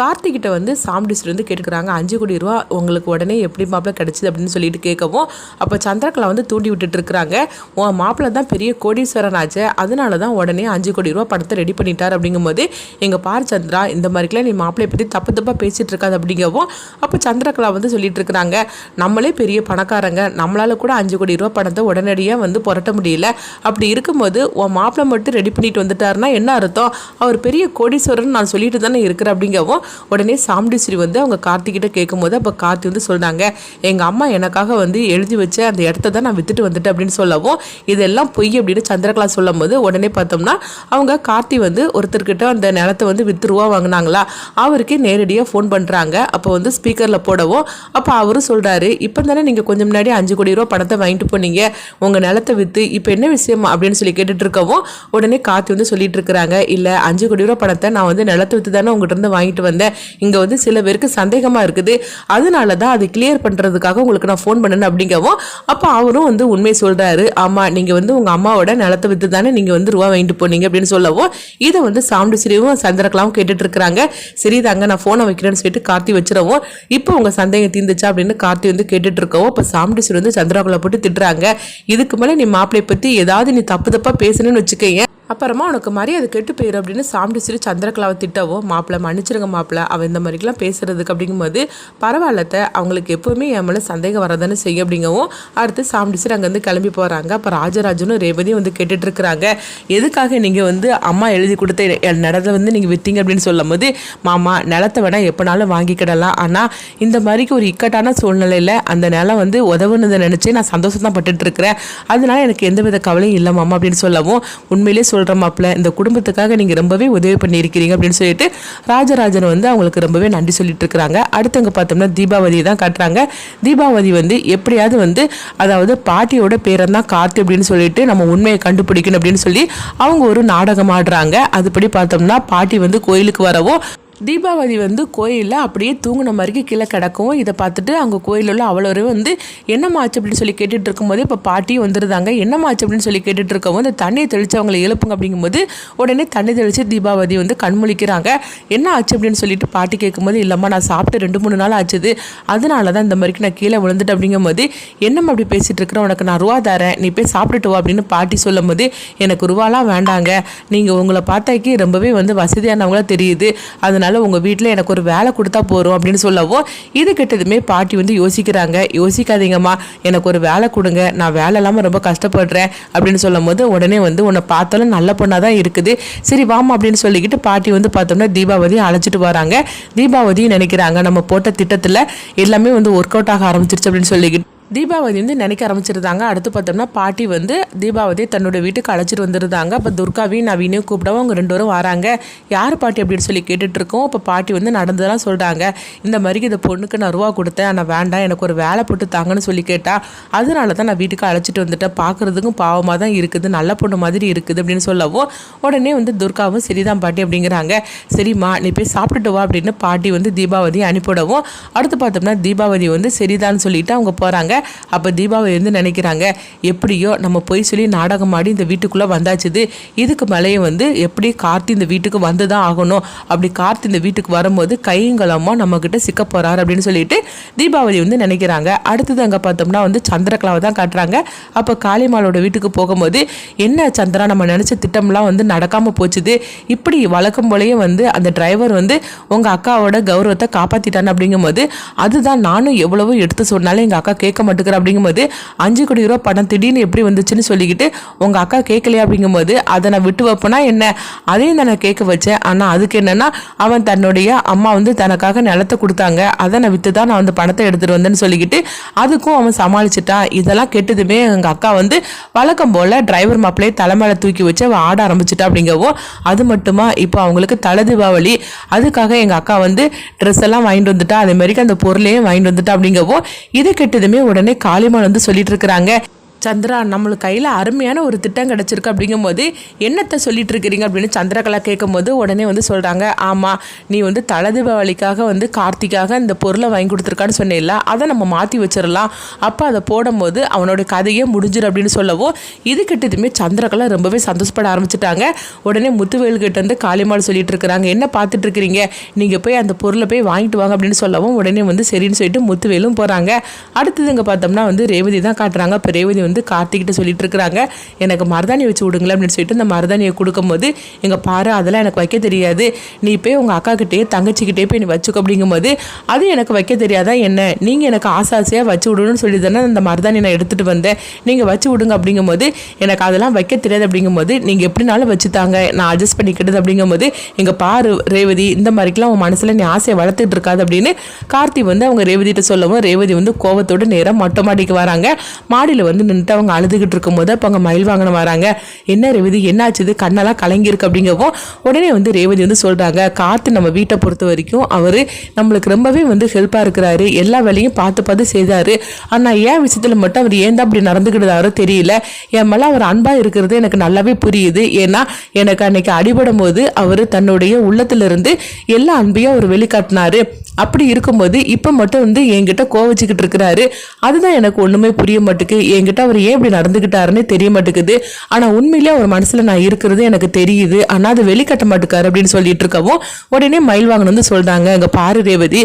கார்த்திகிட்ட வந்து சாம்டிஸ்ட் வந்து கேட்டுக்கிறாங்க. அஞ்சு கோடி ரூபா உங்களுக்கு உடனே எப்படி மாப்பிள்ள கிடச்சிது அப்படின்னு சொல்லிட்டு கேட்கவும் அப்போ சந்திரகலா வந்து தூண்டி விட்டுட்டு இருக்கிறாங்க. உன் மாப்பிள்ளை தான் பெரிய கோடீஸ்வரன் ஆச்சு. அதனால தான் உடனே அஞ்சு கோடி ரூபா பணத்தை ரெடி பண்ணிட்டார் அப்படிங்கும்போது எங்கள் பார் சந்திரா இந்த மாதிரிக்கெலாம் நீ மாப்பிள்ளைய பற்றி தப்பு தப்பாக பேசிகிட்டு இருக்காது அப்படிங்கவும் அப்போ சந்திரகலா வந்து சொல்லிட்டு இருக்கிறாங்க. நம்மளே பெரிய பணக்காரங்க. நம்மளால கூட அஞ்சு கோடி ரூபா பணத்தை உடனடியாக வந்து புரட்ட முடியல. அப்படி இருக்கும்போது உன் மாப்பிள்ளை மட்டும் ரெடி பண்ணிட்டு வந்துட்டாருன்னா என்ன அர்த்தம்? அவர் பெரிய கோடீஸ்வரன் நான் சொல்லிட்டு தானே இருக்கிறேன் அப்படிங்கவும் உடனே சாமுண்டீஸ்வரி வந்து அவங்க கார்த்திகிட்ட கேட்கும்போது அப்போ கார்த்தி வந்து சொல்கிறாங்க எங்கள் அம்மா எனக்காக வந்து எழுதி வச்ச அந்த இடத்த தான் நான் வித்துட்டு வந்துட்டேன் அப்படின்னு சொல்லவும் இதெல்லாம் பொய் அப்படின்னு சந்திரகலா சொல்லும் போது உடனே பார்த்தோம்னா அவங்க கார்த்தி வந்து ஒருத்தர்கிட்ட அந்த நிலத்தை வந்து வித்து ரூபா வாங்கினாங்களா அவருக்கே நேரடியாக ஃபோன் பண்ணுறாங்க அப்போ வந்து ஸ்பீக்கரில் போடவும் அப்போ அவரும் சொல்கிறாரு இப்போ தானே நீங்கள் கொஞ்சம் முன்னாடி அஞ்சு கோடி ரூபா பணத்தை வாங்கிட்டு போனீங்க உங்கள் நிலத்தை விற்று இப்போ என்ன விஷயம்? அப்படின்னு சொல்லி கேட்டுட்டு இருக்கவும் உடனே கார்த்தி வந்து சொல்லிட்டு இருக்கிறாங்க இல்லை அஞ்சு கோடி ரூபா பணத்தை நான் வந்து நிலத்தை விற்று தானே உங்கள்கிட்ட இருந்து வாங்கிட்டு வந்தேன் இங்கே வந்து சில பேருக்கு சந்தேகமாக இருக்குது. அதனால தான் அது கிளியர் பண்ணுறதுக்காக உங்களுக்கு நான் ஃபோன் பண்ணேன் அப்படிங்கவும் அப்போ அவரும் வந்து உண்மை சொல்கிறாரு ஆமாம் நீங்கள் வந்து உங்கள் அம்மாவோட நிலத்தை விற்று தானே நீங்கள் வந்து ரூபா வாங்கிட்டு போனீங்க அப்படின்னு சொல்லவும் இதை வந்து சாமுண்டு சிரிவும் சந்திரகலாவும் கேட்டுட்டு இருக்கிறாங்க. சரி தாங்க நான் ஃபோனை வைக்கிறேன்னு சொல்லிட்டு கார்த்தி வச்சிடவும் இப்போ உங்கள் சந்தேகம் தீர்ந்துச்சா அப்படின்னு கார்த்தி வந்து கேட்டுட்டு இருக்கவும் இப்போ சாமுண்டு வந்து சந்திரகலா போட்டு திட்டுறாங்க. இதுக்கு மேலே நீ மாப்பிளை பற்றி ஏதாவது நீ தப்பு தப்பாக பேசணும்னு வச்சுக்கோங்க அப்புறமா உனக்கு மரியாதை கெட்டு போயிடும் அப்படின்னு சாப்பிட்டு சிரி சந்திரகலாவை திட்டவோ மாப்பிள்ளை மன்னிச்சிருங்க மாப்பிள்ளை அவன் இந்த மாதிரிலாம் பேசுறதுக்கு அப்படிங்கும்போது பரவாயில்லத்த அவங்களுக்கு எப்பவுமே என் மேலே சந்தேகம் வரதானே செய்யும் அப்படிங்கவும் அடுத்து சாப்பிட்டு சிரி அங்கேருந்து கிளம்பி போகிறாங்க அப்போ ராஜராஜனும் ரேவதியும் வந்து கேட்டுட்டு இருக்கிறாங்க. எதுக்காக நீங்கள் வந்து அம்மா எழுதி கொடுத்த என் நிலத்தை வந்து நீங்கள் விற்றீங்க அப்படின்னு சொல்லும் போது மாமா நிலத்தை வேணால் எப்போனாலும் வாங்கிக்கிடலாம். ஆனால் இந்த மாதிரிக்கு ஒரு இக்கட்டான சூழ்நிலையில் அந்த நிலம் வந்து உதவுனதை நினச்சி நான் சந்தோஷம் தான் பட்டுட்ருக்கிறேன் அதனால எனக்கு எந்தவித கவலையும் இல்லை மாமா அப்படின்னு சொல்லவும் உண்மையிலே சொல்கிற மாப்பிள்ள இந்த குடும்பத்துக்காக நீங்கள் ரொம்பவே உதவி பண்ணியிருக்கிறீங்க அப்படின்னு சொல்லிட்டு ராஜராஜன் வந்து அவங்களுக்கு ரொம்பவே நன்றி சொல்லிட்டு இருக்கிறாங்க. அடுத்தவங்க பார்த்தோம்னா தீபாவதி தான் காட்டுறாங்க. தீபாவதி வந்து எப்படியாவது வந்து அதாவது பாட்டியோட பேரன் தான் கார்த்தி அப்படின்னு சொல்லிட்டு நம்ம உண்மையை கண்டுபிடிக்கணும் அப்படின்னு சொல்லி அவங்க ஒரு நாடகம் ஆடுறாங்க. அதுபடி பார்த்தோம்னா பாட்டி வந்து கோயிலுக்கு வரவும் தீபாவளி வந்து கோயிலில் அப்படியே தூங்கின மாதிரிக்கு கீழே கிடக்கும் இதை பார்த்துட்டு அங்கே கோயிலில் உள்ள அவ்வளோ வந்து என்னமாச்சு அப்படின்னு சொல்லி கேட்டுட்டு இருக்கும்போது இப்போ பாட்டியும் வந்துருந்தாங்க என்னமாச்சு அப்படின்னு சொல்லி கேட்டுட்டு இருக்கவும் இந்த தண்ணியை தெளித்து அவங்களை எழுப்புங்க அப்படிங்கும்போது உடனே தண்ணி தெளித்து தீபாவளி வந்து கண்முழிக்கிறாங்க. என்ன ஆச்சு அப்படின்னு சொல்லிட்டு பாட்டி கேட்கும்போது இல்லைம்மா நான் சாப்பிட்டு ரெண்டு மூணு நாள் ஆச்சுது. அதனால தான் இந்த மாதிரிக்கு நான் கீழே விழுந்துட்டு அப்படிங்கும்போது என்னம்மா அப்படி பேசிகிட்டு இருக்கிறேன் உனக்கு நான் ரூபா தரேன். நீ போய் சாப்பிட்டுட்டு வா. அப்படின்னு பாட்டி சொல்லும் போது எனக்கு ரூபாலாம் வேண்டாங்க. நீங்கள் உங்களை பார்த்தாக்கி ரொம்பவே வந்து வசதியானவங்களா தெரியுது. அதனால அதனால் உங்கள் வீட்டில் எனக்கு ஒரு வேலை கொடுத்தா போகிறோம் அப்படின்னு சொல்லவும் இது கிட்டதுமே பாட்டி வந்து யோசிக்கிறாங்க. யோசிக்காதீங்கம்மா எனக்கு ஒரு வேலை கொடுங்க நான் வேலை இல்லாமல் ரொம்ப கஷ்டப்படுறேன் அப்படின்னு சொல்லும் போது உடனே வந்து உன்னை பார்த்தாலும் நல்ல பொண்ணாக தான் இருக்குது. சரி வாமா அப்படின்னு சொல்லிக்கிட்டு பாட்டி வந்து பார்த்தோம்னா தீபாவதியை அழைச்சிட்டு வராங்க. தீபாவதியும் நினைக்கிறாங்க நம்ம போட்ட திட்டத்தில் எல்லாமே வந்து ஒர்க் அவுட் ஆக ஆரம்பிச்சிருச்சு அப்படின்னு சொல்லிக்கிட்டு தீபாவளி வந்து நினைக்க ஆரம்பிச்சிருந்தாங்க. அடுத்து பார்த்தோம்னா பாட்டி வந்து தீபாவதியை தன்னோட வீட்டுக்கு அழைச்சிட்டு வந்துருந்தாங்க. அப்போ துர்காவையும் நவீனையும் கூப்பிடவும் அவங்க ரெண்டு பேரும் வராங்க. யார் பாட்டி அப்படின்னு சொல்லி கேட்டுட்டு இருக்கோம் பாட்டி வந்து நடந்ததெல்லாம் சொல்கிறாங்க இந்த மாதிரி இந்த பொண்ணுக்கு நான் ரூபா கொடுத்தேன். ஆனால் வேண்டாம் எனக்கு ஒரு வேலை போட்டு தாங்கன்னு சொல்லி கேட்டால் அதனால தான் நான் வீட்டுக்கு அழைச்சிட்டு வந்துட்டேன். பார்க்குறதுக்கும் பாவமாக தான் இருக்குது. நல்ல பொண்ணு மாதிரி இருக்குது அப்படின்னு சொல்லவும் உடனே வந்து துர்காவும் சரிதான் பாட்டி அப்படிங்கிறாங்க. சரிம்மா நீ போய் சாப்பிட்டுட்டு வா அப்படின்னு பாட்டி வந்து தீபாவதியை அனுப்பிவிடவும் அடுத்து பார்த்தோம்னா தீபாவதி வந்து சரிதான்னு சொல்லிட்டு அவங்க போகிறாங்க அப்போ தீபாவளி வந்து நினைக்கிறாங்க. எப்படியோ நம்ம போய் சொல்லி நாடகம் ஆடி இந்த வீட்டுக்குள்ளே வந்தாச்சுது. இதுக்கு மேலேயும் வந்து எப்படி கார்த்தி இந்த வீட்டுக்கு வந்து தான் ஆகணும். அப்படி கார்த்தி இந்த வீட்டுக்கு வரும்போது கைங்கலமாக நம்மக்கிட்ட சிக்க போகிறார் அப்படின்னு சொல்லிட்டு தீபாவளி வந்து நினைக்கிறாங்க. அடுத்தது அங்கே பார்த்தோம்னா வந்து சந்திரகலாவை தான் காட்டுறாங்க. அப்போ காளிமாலோட வீட்டுக்கு போகும்போது என்ன சந்திரா நம்ம நினச்ச திட்டம்லாம் வந்து நடக்காமல் போச்சுது. இப்படி வழக்கம் போலேயே வந்து அந்த டிரைவர் வந்து உங்கள் அக்காவோட கௌரவத்தை காப்பாற்றிட்டான் அப்படிங்கும்போது அதுதான் நானும் எவ்வளவோ எடுத்து சொன்னாலும் எங்கள் அக்கா கேட்க மாட்டுக்கிற அப்படிங்கும்போது அஞ்சு கோடி ரூபா பணம் திடீர்னு எப்படி வந்துச்சுன்னு சொல்லிக்கிட்டு உங்கள் அக்கா கேட்கலையா அப்படிங்கும்போது அதை நான் விட்டு வைப்பேனா என்ன? அதையும் தான் நான் கேட்க வச்சேன். ஆனால் அதுக்கு என்னென்னா அவன் தன்னுடைய அம்மா வந்து தனக்காக நிலத்தை கொடுத்தாங்க. அதை நான் விற்று தான் நான் வந்து பணத்தை எடுத்துகிட்டு வந்தேன்னு சொல்லிக்கிட்டு அதுக்கும் அவன் சமாளிச்சிட்டான் இதெல்லாம் கெட்டதுமே எங்கள் அக்கா வந்து வழக்கம் போல் டிரைவர் மாப்பிள்ளையை தலைமையில தூக்கி வச்சு அவன் ஆட ஆரம்பிச்சிட்டா அப்படிங்கவும் அது மட்டுமா இப்போ அவங்களுக்கு தலை தீபாவளி. அதுக்காக எங்கள் அக்கா வந்து ட்ரெஸ் எல்லாம் வாங்கிட்டு வந்துட்டா. அதே மாதிரி அந்த பொருளையும் வாங்கிட்டு வந்துட்டா அப்படிங்கவும் இது கெட்டதுமே உடனே காளிமான் வந்து சொல்லிட்டு இருக்கிறாங்க. சந்திரா நம்மளுக்கு கையில் அருமையான ஒரு திட்டம் கிடச்சிருக்கு அப்படிங்கும்போது என்னத்தை சொல்லிட்டு இருக்கிறீங்க அப்படின்னு சந்திரகலா கேட்கும்போது உடனே வந்து சொல்கிறாங்க ஆமாம் நீ வந்து தலை தீபாவளிக்காக வந்து கார்த்திக்காக இந்த பொருளை வாங்கி கொடுத்துருக்கான்னு சொன்னேல்ல அதை நம்ம மாற்றி வச்சிடலாம். அப்போ அதை போடும்போது அவனோட கதையே முடிஞ்சிடும் அப்படின்னு சொல்லவும் இது கிட்டதுமே சந்திரகலா ரொம்பவே சந்தோஷப்பட ஆரம்பிச்சிட்டாங்க. உடனே முத்துவேல்கிட்ட வந்து காளிமாள் சொல்லிட்டு இருக்கிறாங்க என்ன பார்த்துட்டு இருக்கிறீங்க? நீங்கள் போய் அந்த பொருளை போய் வாங்கிட்டு வாங்க அப்படின்னு சொல்லவும் உடனே வந்து சரின்னு சொல்லிட்டு முத்துவேலும் போகிறாங்க அடுத்ததுங்க பார்த்தோம்னா வந்து ரேவதி தான் காட்டுறாங்க. இப்போ ரேவதி வந்து வந்து கார்த்திகிட்ட சொல்லிட்டு இருக்கிறாங்க எனக்கு மருதாணி வச்சு விடுங்களேன் அப்படின்னு சொல்லிட்டு அந்த மருதாணியை கொடுக்கும்போது எங்கள் பாரு அதெல்லாம் எனக்கு வைக்க தெரியாது. நீ போய் உங்கள் அக்கா கிட்டே தங்கச்சிக்கிட்டே போய் நீ வச்சுக்க. அப்படிங்கும்போது அது எனக்கு வைக்க தெரியாதா என்ன? நீங்கள் எனக்கு ஆசை ஆசையாக வச்சு விடணும்னு சொல்லி தானே அந்த மருதாணி நான் எடுத்துகிட்டு வந்தேன். நீங்கள் வச்சு விடுங்க. அப்படிங்கும்போது எனக்கு அதெல்லாம் வைக்க தெரியாது. அப்படிங்கும்போது நீங்கள் எப்படினாலும் வச்சு தாங்க. நான் அட்ஜஸ்ட் பண்ணிக்கிட்டது. அப்படிங்கும்போது எங்கள் பாரு ரேவதி இந்த மாதிரிக்கெல்லாம் உன் மனசில் நீ ஆசையை வளர்த்துட்டு இருக்காது. அப்படின்னு கார்த்தி வந்து அவங்க ரேவதிட்ட சொல்லவும் ரேவதி வந்து கோவத்தோட நேராக மொட்டை மாடிக்கு வராங்க. மாடியில் வந்து நின்று நின்றுட்டு அவங்க அழுதுகிட்டு இருக்கும்போது அப்போ அவங்க மயில் வாங்கின வராங்க. என்ன ரேவதி என்னாச்சுது கண்ணெல்லாம் கலங்கியிருக்கு அப்படிங்கவும் உடனே வந்து ரேவதி வந்து சொல்கிறாங்க காற்று நம்ம வீட்டை பொறுத்த வரைக்கும் அவர் நம்மளுக்கு ரொம்பவே வந்து ஹெல்ப்பாக இருக்கிறாரு. எல்லா வேலையும் பார்த்து பார்த்து செய்தார். ஆனால் ஏன் விஷயத்தில் மட்டும் அவர் ஏன் தான் அப்படி நடந்துக்கிட்டதாரோ தெரியல. என் மேலே அவர் அன்பாக இருக்கிறது எனக்கு நல்லாவே புரியுது. ஏன்னா எனக்கு அன்னைக்கு அடிபடும் போது அவர் தன்னுடைய உள்ளத்திலிருந்து எல்லா அன்பையும் அவர் வெளிக்காட்டினாரு. அப்படி இருக்கும்போது இப்போ மட்டும் வந்து என்கிட்ட கோவச்சிக்கிட்டு இருக்கிறாரு. அதுதான் எனக்கு ஒன்றுமே புரிய மாட்டுக்கு என்கிட்ட அவர் ஏன் இப்படி நடந்துக்கிட்டாருன்னு தெரிய மாட்டேங்குது. ஆனால் உண்மையிலே அவர் மனசில் நான் இருக்கிறது எனக்கு தெரியுது. ஆனால் அது வெளிக்கட்ட மாட்டுக்காரு அப்படின்னு சொல்லிட்டு இருக்கவும் உடனே மயில் வாகனம் வந்து சொல்கிறாங்க அங்கே பாரு ரேவதி.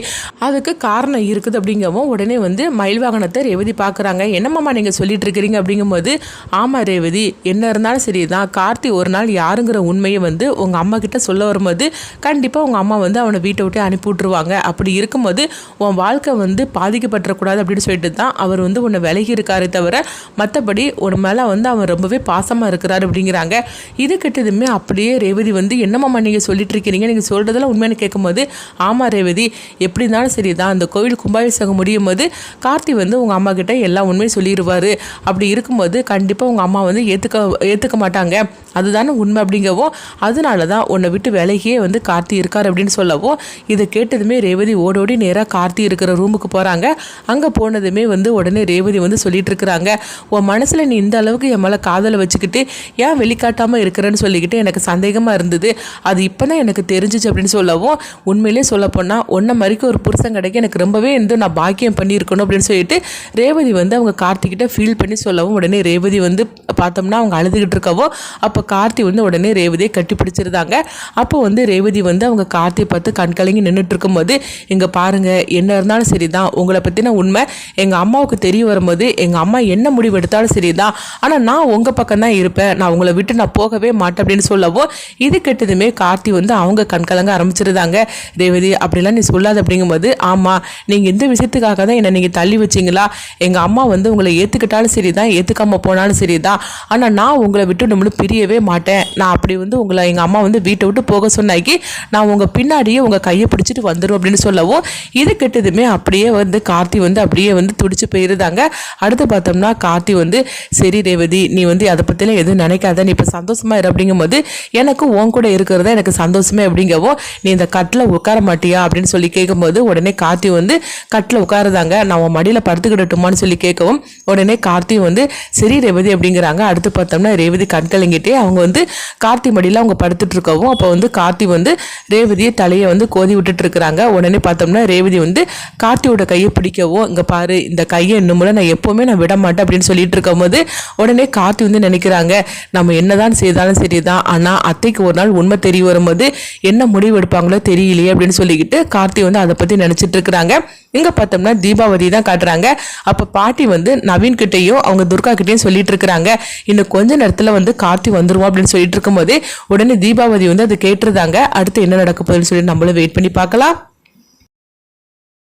அதுக்கு காரணம் இருக்குது அப்படிங்கவும் உடனே வந்து மயில் வாகனத்தை ரேவதி பார்க்குறாங்க என்னம்மாம்மா நீங்கள் சொல்லிட்டு இருக்கிறீங்க? அப்படிங்கும்போது ஆமாம் ரேவதி. என்ன இருந்தாலும் சரி தான் கார்த்தி ஒரு நாள் யாருங்கிற உண்மையை வந்து உங்கள் அம்மா கிட்ட சொல்ல வரும்போது கண்டிப்பாக உங்கள் அம்மா வந்து அவனை வீட்டை விட்டு அனுப்பி விட்ருவாங்க அப்படி இருக்கும்போது உன் வாழ்க்கை வந்து பாதிக்கப்பட்டுறக்கூடாது அப்படின்னு சொல்லிட்டு தான் அவர் வந்து உன்னை விலகி இருக்காரே தவிர மற்றபடி ஒரு மேலே வந்து அவன் ரொம்பவே பாசமாக இருக்கிறாரு அப்படிங்கிறாங்க. இது கெட்டதுமே அப்படியே ரேவதி வந்து என்னம்மா நீங்கள் சொல்லிட்டு இருக்கிறீங்க நீங்கள் சொல்கிறதெல்லாம் உண்மையான கேட்கும்போது ஆமாம் ரேவதி எப்படி இருந்தாலும் சரி தான் அந்த கோவில் கும்பாபிஷேகம் முடியும் போது கார்த்தி வந்து உங்கள் அம்மா கிட்ட எல்லா உண்மையும் சொல்லிடுவார் அப்படி இருக்கும்போது கண்டிப்பாக உங்கள் அம்மா வந்து ஏற்றுக்க ஏற்றுக்க மாட்டாங்க. அதுதானே உண்மை அப்படிங்கவும் அதனால தான் உன்னை விட்டு விலகியே வந்து கார்த்தி இருக்கார் அப்படின்னு சொல்லவும் இதை கேட்டதுமே ரேவதி ஓடோடி நேராக கார்த்தி இருக்கிற ரூமுக்கு போகிறாங்க அங்கே போனதுமே வந்து உடனே ரேவதி வந்து சொல்லிட்டு இருக்கிறாங்க உன் மனசில் நீ இந்த அளவுக்கு என் மேலே காதலை வச்சுக்கிட்டு ஏன் வெளிக்காட்டாமல் இருக்கிறேன்னு சொல்லிக்கிட்டு எனக்கு சந்தேகமாக இருந்தது. அது இப்போ தான் எனக்கு தெரிஞ்சிச்சு அப்படின்னு சொல்லவும் உண்மையிலே சொல்லப்போனால் ஒன்றை மாதிரிக்கு ஒரு புருஷன் கிடைக்க எனக்கு ரொம்பவே வந்து நான் பாக்கியம் பண்ணியிருக்கணும் அப்படின்னு சொல்லிட்டு ரேவதி வந்து அவங்க கார்த்திகிட்ட ஃபீல் பண்ணி சொல்லவும் உடனே ரேவதி வந்து பார்த்தோம்னா அவங்க அழுதுகிட்டு இருக்கவோ அப்போ கார்த்தி வந்து உடனே ரேவதியை கட்டி பிடிச்சிருந்தாங்க அப்போ வந்து ரேவதி வந்து அவங்க கார்த்தியை பார்த்து கண்கலங்கி நின்றுட்டு இருக்கும்போது இங்கே பாருங்கள் என்ன இருந்தாலும் சரி தான் உங்களை பற்றின உண்மை எங்கள் அம்மாவுக்கு தெரிய வரும்போது எங்கள் அம்மா என்ன முடிவு எடுத்தாலும் சரி தான் ஆனால் நான் உங்கள் பக்கம் தான் இருப்பேன். நான் உங்களை விட்டு நான் போகவே மாட்டேன் அப்படின்னு சொல்லவும் இது கெட்டதுமே கார்த்தி வந்து அவங்க கண்கலங்க ஆரம்பிச்சிருந்தாங்க. ரேவதி அப்படிலாம் நீ சொல்லாது அப்படிங்கும்போது ஆமாம் நீங்கள் இந்த விஷயத்துக்காக தான் என்னை நீங்கள் தள்ளி வச்சிங்களா? எங்கள் அம்மா வந்து உங்களை ஏற்றுக்கிட்டாலும் சரி தான் ஏற்றுக்காமல் போனாலும் சரி தான் ஆனால் நான் உங்களை விட்டு நம்மளும் பிரியவே மாட்டேன். நான் அப்படி வந்து உங்களை எங்கள் அம்மா வந்து வீட்டை விட்டு போக சொன்னாக்கி நான் உங்கள் பின்னாடியே உங்கள் கையை பிடிச்சிட்டு வந்துடும் அப்படின்னு சொல்லவும் இது கெட்டதுமே அப்படியே வந்து கார்த்தி வந்து அப்படியே வந்து துடிச்சு போயிருந்தாங்க. அடுத்து பார்த்தோம்னா கார்த்தி வந்து சரி ரேவதி நீ வந்து அதை பற்றிலாம் எதுவும் நினைக்காத. நீ இப்போ சந்தோஷமா இரு. அப்படிங்கும்போது எனக்கு உன் கூட இருக்கிறத எனக்கு சந்தோஷமே. அப்படிங்கவோ நீ இந்த கட்டில் உட்கார மாட்டியா? அப்படின்னு சொல்லி கேட்கும்போது உடனே கார்த்தி வந்து கட்டில் உட்காருதாங்க. நான் உன் மடியில் படுத்துக்கிடட்டுமான்னு சொல்லி கேட்கவும் உடனே கார்த்தி வந்து சரி ரேவதி அப்படிங்கிறாங்க. அடுத்து பார்த்தோம்னா ரேவதி கண்கலங்கிட்டே அவங்க வந்து கார்த்தி மடியில் அவங்க படுத்துட்டு இருக்கவும் அப்போ வந்து கார்த்தி வந்து ரேவதியை தலையை வந்து கோதி விட்டுட்டு இருக்கிறாங்க உடனே பார்த்தோம்னா ரேவதி வந்து கார்த்தியோட கையை பிடிக்கவும் இங்கே பாரு இந்த கையை இன்னும் நான் எப்போவுமே நான் விட மாட்டேன் அப்படின்னு சொல்லிட்டு இருக்கும்போது உடனே கார்த்தி வந்து நினைக்கிறாங்க நம்ம என்னதான் செய்தாலும் சரிதான். ஆனால் அத்தைக்கு ஒரு நாள் உண்மை தெரிய வரும்போது என்ன முடிவு எடுப்பாங்களோ தெரியலையே அப்படின்னு சொல்லிக்கிட்டு கார்த்தி வந்து அதை பற்றி நினச்சிட்டு இருக்கிறாங்க இங்கே பார்த்தோம்னா தீபாவளி தான் காட்டுறாங்க. அப்போ பாட்டி வந்து நவீன்கிட்டையும் அவங்க துர்கா கிட்டேயும் சொல்லிட்டு இருக்கிறாங்க இன்னும் கொஞ்ச நேரத்தில் வந்து கார்த்தி வந்துருவோம் அப்படின்னு சொல்லிட்டு இருக்கும்போது உடனே தீபாவதி வந்து அது கேட்டுருந்தாங்க. அடுத்து என்ன நடக்க போகுதுன்னு சொல்லி நம்மளும் வெயிட் பண்ணி பார்க்கலாம்.